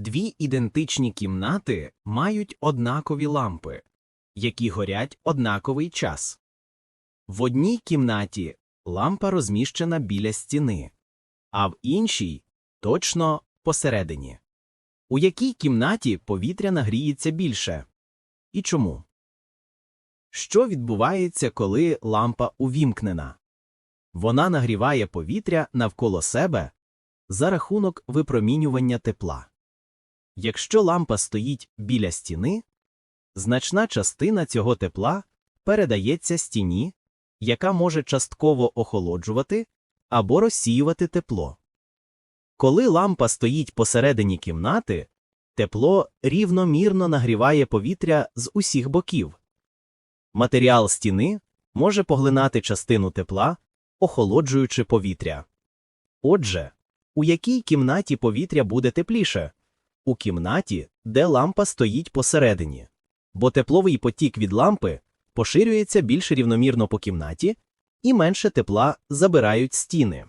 Дві ідентичні кімнати мають однакові лампи, які горять однаковий час. В одній кімнаті лампа розміщена біля стіни, а в іншій точно посередині. У якій кімнаті повітря нагріється більше? І чому? Що відбувається, коли лампа увімкнена? Вона нагріває повітря навколо себе за рахунок випромінювання тепла. Якщо лампа стоїть біля стіни, значна частина цього тепла передається стіні, яка може частково охолоджувати або розсіювати тепло. Коли лампа стоїть посередині кімнати, тепло рівномірно нагріває повітря з усіх боків. Матеріал стіни може поглинати частину тепла, охолоджуючи повітря. Отже, у якій кімнаті повітря буде тепліше? У кімнаті, де лампа стоїть посередині, бо тепловий потік від лампи поширюється більш рівномірно по кімнаті і менше тепла забирають стіни.